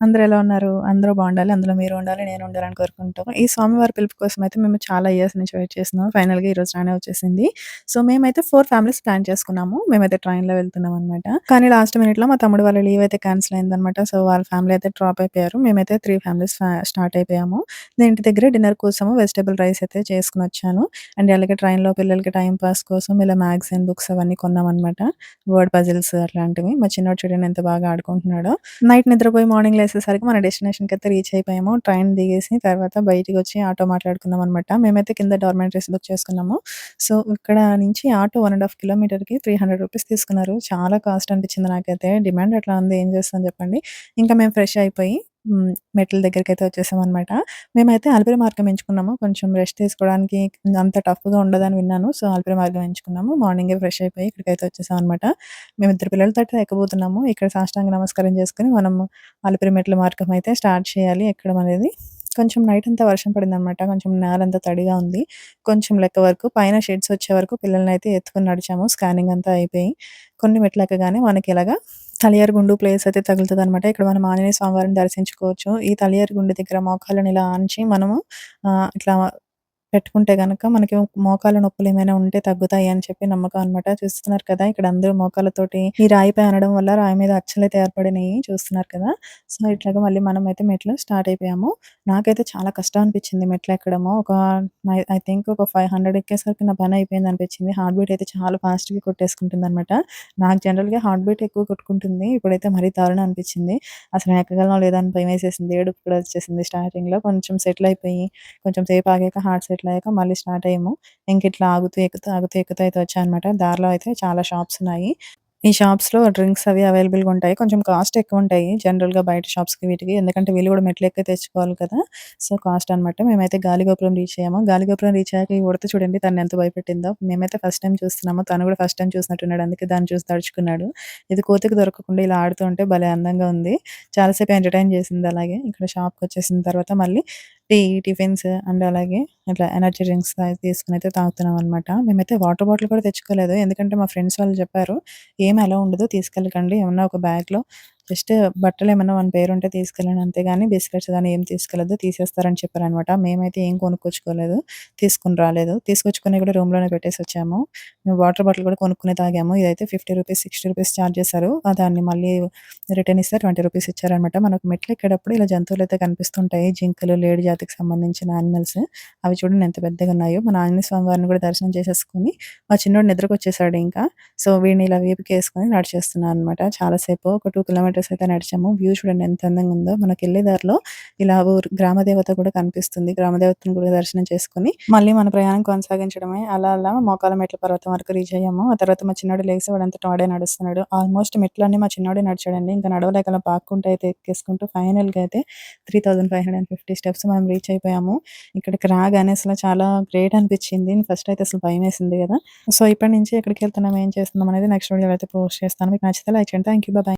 అందరూ ఎలా ఉన్నారు? అందరూ బాగుండాలి అందులో మీరు ఉండాలి నేను ఉండాలని కోరుకుంటాం ఈ స్వామివారి పిలుపు కోసం అయితే మేము చాలా ఇయర్స్ నుంచి వెయిట్ చేస్తున్నాం ఫైనల్గా ఈ రోజు రానే వచ్చేసింది. సో మేమైతే ఫోర్ ఫ్యామిలీస్ ప్లాన్ చేసుకున్నాము. మేమైతే ట్రైన్లో వెళ్తున్నాం అనమాట కానీ లాస్ట్ మినిట్లో మా తమ్ముడు వాళ్ళ లీవ్ అయితే క్యాన్సిల్ అయిందనమాట సో వాళ్ళ ఫ్యామిలీ అయితే డ్రాప్ అయిపోయారు. మేమైతే త్రీ ఫ్యామిలీస్ స్టార్ట్ అయిపోయాము. నేను ఇంటి దగ్గర డిన్నర్ కోసము వెజిటేబుల్ రైస్ అయితే చేసుకుని వచ్చాను. అండ్ అలాగే ట్రైన్లో పిల్లలకి టైం పాస్ కోసం ఇలా మ్యాగజైన్ బుక్స్ అవన్నీ కొన్నాం అనమాట వర్డ్ పజిల్స్ అట్లాంటివి. మా చిన్నోడు చూడండి ఎంత బాగా ఆడుకుంటున్నాడో. నైట్ నిద్రపోయి మార్నింగ్ వేసేసరికి మన డెస్టినేషన్కి అయితే రీచ్ అయిపోయాము. ట్రైన్ దిగేసి తర్వాత బయటికి వచ్చి ఆటో మాట్లాడుకున్నాం అనమాట మేమైతే కింద డార్మెంటరీస్ బుక్ చేసుకున్నాము. సో ఇక్కడ నుంచి ఆటో వన్ అండ్ హాఫ్ కిలోమీటర్కి త్రీ హండ్రెడ్ రూపీస్ తీసుకున్నారు. చాలా కాస్ట్ అనిపించింది నాకైతే. డిమాండ్ అట్లా ఉంది. ఏం చేస్తాను చెప్పండి. ఇంకా మేము ఫ్రెష్ అయిపోయి హ్మ్. మెట్ల దగ్గరికైతే వచ్చేసామనమాట. మేమైతే అలిపిరి మార్గం ఎంచుకున్నాము. కొంచెం రెస్ట్ తీసుకోవడానికి అంత టఫ్‌గా ఉండదని విన్నాను. సో, అలిపిరి మార్గం ఎంచుకున్నాము. మార్నింగే ఫ్రెష్ అయిపోయి ఇక్కడికైతే వచ్చేసామనమాట. మేమిద్దరు పిల్లలతోటి ఎక్కబోతున్నాము. ఇక్కడ సాష్టాంగ నమస్కారం చేసుకొని మనము అలిపిరి మెట్ల మార్గం అయితే స్టార్ట్ చేయాలి ఎక్కడం అనేది. కొంచెం నైట్ అంతా వర్షం పడిందనమాట. కొంచెం నేలంతా తడిగా ఉంది. కొంచెం లెక్క వరకు పైన షెడ్స్ వచ్చే వరకు పిల్లలనైతే ఎత్తుకొని నడిచాము. స్కానింగ్ అంతా అయిపోయి కొన్ని మెట్లు ఎక్కగానే మనకి ఇలాగా గుండు ప్లేస్ అయితే తగులుతుంది అనమాట ఇక్కడ మనం ఆంజనేయ స్వామివారిని దర్శించుకోవచ్చు. ఈ గుండు దగ్గర మోకాళ్ళని ఇలా ఆంచి మనము ఇట్లా పెట్టుకుంటే గనక మనకి మోకాల నొప్పులు ఏమైనా ఉంటే తగ్గుతాయి అని చెప్పి నమ్మకం అనమాట. చూస్తున్నారు కదా! ఇక్కడ అందరూ మోకాలతోటి ఈ రాయిపై అనడం వల్ల రాయి మీద అచ్చలైతే ఏర్పడినాయి చూస్తున్నారు కదా! సో, ఇట్లాగా మళ్ళీ మనమైతే మెట్లు స్టార్ట్ అయిపోయాము. నాకైతే చాలా కష్టం అనిపించింది మెట్లు ఎక్కడము. ఒక ఐ ఐ థింక్ ఒక 500 ఎక్కేసరికి నా పని అయిపోయింది అనిపించింది. హార్ట్ బీట్ అయితే చాలా ఫాస్ట్‌గా కొట్టేసుకుంటుందనమాట. నాకు జనరల్‌గా హార్ట్ బీట్ ఎక్కువ కొట్టుకుంటుంది. ఇప్పుడైతే మరీ దారుణం అనిపించింది. అసలు ఎక్కగలనో లేదని అని భయమేసేసింది. ఏడుపు కూడా వచ్చేసింది స్టార్టింగ్‌లో. కొంచెం సెటిల్ అయిపోయి కొంచెం సేపు ఆగాక హార్ట్ సెటిల్ అయ్యాక మళ్ళీ స్టార్ట్ అయ్యాము. ఇంకిట్లా ఆగుతూ, ఎక్కుతూ, ఆగుతూ, ఎక్కుతూ అయితే వచ్చామనమాట. దారిలో అయితే చాలా షాప్స్ ఉన్నాయి. ఈ షాప్స్‌లో డ్రింక్స్ అవి అవైలబుల్‌గా ఉంటాయి. కొంచెం కాస్ట్ ఎక్కువ ఉంటాయి. జనరల్‌గా బయట షాప్స్‌కి వీటికి. ఎందుకంటే వీళ్ళు కూడా మెట్లు ఎక్కువ తెచ్చుకోవాలి కదా! సో, కాస్ట్ అనమాట. మేమైతే గాలిగోపురం రీచ్ అయ్యాము. గాలిగోపురం రీచ్ అయ్యాక ఈ ఉడత చూడండి తను ఎంత భయపెట్టిందో. మేమైతే ఫస్ట్ టైం చూస్తున్నాము. తను కూడా ఫస్ట్ టైం చూసినట్టున్నాడు. అందుకే దాన్ని చూసి తడుచుకున్నాడు. ఇది కోతికి దొరకకుండా ఇలా ఆడుతూ ఉంటే భలే అందంగా ఉంది. చాలా సేపు ఎంటర్‌టైన్ చేసింది అలాగే. ఇక్కడ షాప్‌కొచ్చేసిన తర్వాత మళ్ళీ టీ, టిఫిన్స్ అండ్ అలాగే ఇట్లా ఎనర్జీ డ్రింక్స్ తీసుకుని అయితే తాగుతున్నాం అనమాట. మేమైతే వాటర్ బాటిల్ కూడా తెచ్చుకోలేదు. ఎందుకంటే మా ఫ్రెండ్స్ వాళ్ళు చెప్పారు. ఏమి ఎలా ఉండదు తీసుకెళ్ళకండి. ఏమన్నా ఒక బ్యాగ్‌లో జస్ట్ బట్టలేమన్నా మన పేరుంటే అంతే అంతేగాని బిస్కెట్స్ కానీ ఏం తీసుకెళ్ళదు తీసేస్తారని చెప్పారనమాట. మేమైతే ఏం కొనుక్కొచ్చుకోలేదు. తీసుకుని రాలేదు. తీసుకొచ్చుకొని కూడా రూమ్‌లోనే పెట్టేసొచ్చాము. మేము వాటర్ బాటిల్ కూడా కొనుక్కుని తాగాము. ఇదైతే fifty rupees sixty rupees charge చేశారు. దాన్ని మళ్ళీ రిటర్న్ ఇస్తే ట్వంటీ రూపీస్ ఇచ్చారనమాట. మనకు మెట్లు మెట్లెక్కేటప్పుడు ఇలా జంతువులైతే కనిపిస్తుంటాయి. జింకలు, లేడి జాతికి సంబంధించిన యానిమల్స్. అవి చూడండి ఎంత పెద్దగా ఉన్నాయో మన ఆంజనేయ స్వామి వారిని కూడా దర్శనం చేసేసుకొని మా చిన్నోడు నిద్రకు వచ్చేసాడు ఇంకా. సో, వీడిని ఇలా వీపుకేసుకొని నడిచేస్తున్నాను అనమాట. చాలా సేపు ఒక టూ కిలోమీటర్స్ కిలోమీటర్స్ అయితే నడిచాము. వ్యూ చూడండి ఎంత అందంగా ఉందో. మనకి మనకెళ్ళే దారిలో ఇలా ఊరు గ్రామదేవత కూడా కనిపిస్తుంది. గ్రామదేవతను కూడా దర్శనం చేసుకొని మళ్ళీ మన ప్రయాణం కొనసాగించడమే. అలా అలా మోకాల మెట్ల పర్వతం వరకు రీచ్ అయ్యాము. ఆ తర్వాత మా చిన్నోడు లేచి వాడంతా వాడే నడుస్తున్నాడు. ఆల్మోస్ట్ మెట్లన్నీ మా చిన్నోడే నడిచాడండి. ఇంకా నడవలేక అలా పాక్కుంటూ అయితే ఎక్కేసుకుంటూ ఫైనల్‌గా అయితే 3550 స్టెప్స్ మనం రీచ్ అయిపోయాము. ఇక్కడికి రాగానే అసలు చాలా గ్రేట్ అనిపించింది. ఫస్ట్ అయితే అసలు భయం వేసింది కదా! సో, ఇప్పటి నుంచి ఎక్కడికి వెళ్తున్నాం ఏం చేస్తున్నాం అనేది నెక్స్ట్ వీడియోలో అయితే పోస్ట్ చేస్తాను. మీకు నచ్చితే లైక్ చేయండి. Thank you. బాయ్.